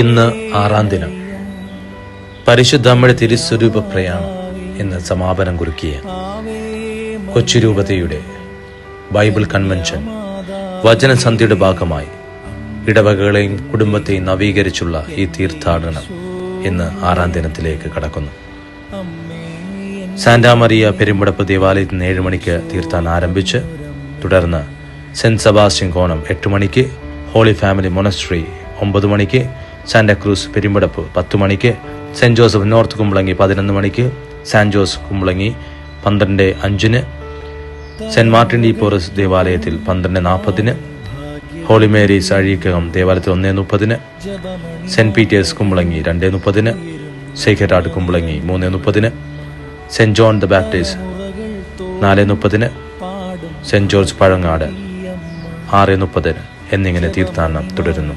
ഇന്ന് ആറാം ദിനം. പരിശുദ്ധ അമ്മയുടെ തിരുസ്വരൂപ പ്രയാണം ഇന്ന് സമാപനം കുറിക്കിയ കൊച്ചുരൂപതയുടെ ബൈബിൾ കൺവെൻഷൻ വചനസന്ധ്യയുടെ ഭാഗമായി ഇടവകകളെയും കുടുംബത്തെയും നവീകരിച്ചുള്ള ഈ തീർത്ഥാടനം ഇന്ന് ആറാം ദിനത്തിലേക്ക് കടക്കുന്നു. സാന്റാമറിയ പെരുമ്പടപ്പ് ദേവാലയത്തിൽ ഏഴ് മണിക്ക് തീർത്ഥാടനം ആരംഭിച്ച് തുടർന്ന് സെന്റ് സെബാസ്റ്റ്യൻ കോണം എട്ട് മണിക്ക് ഹോളി ഫാമിലി മൊനസ്ട്രി ഒമ്പത് മണിക്ക് സാന്റാക്രൂസ് പെരുമ്പടപ്പ് പത്ത് മണിക്ക് സെന്റ് ജോസഫ് നോർത്ത് കുമ്പളങ്ങി പതിനൊന്ന് മണിക്ക് സാൻ ജോസ് കുമ്പളങ്ങി പന്ത്രണ്ട് അഞ്ചിന് സെന്റ് മാർട്ടിൻ ഡി പോറസ് ദേവാലയത്തിൽ പന്ത്രണ്ട് നാൽപ്പതിന് ഹോളി മേരി അഴീക്കകം ദേവാലയത്തിൽ ഒന്നേ മുപ്പതിന് സെന്റ് പീറ്റേഴ്സ് കുമ്പളങ്ങി രണ്ടേ മുപ്പതിന് സേഖരാട് കുമ്പളങ്ങി മൂന്നേ മുപ്പതിന് സെന്റ് ജോൺ ദ ബാപ്റ്റിസ്റ്റ് നാല് മുപ്പതിന് സെന്റ് ജോർജ് പഴങ്ങാട് ആറ് മുപ്പതിന് എന്നിങ്ങനെ തീർത്ഥാടനം തുടരുന്നു.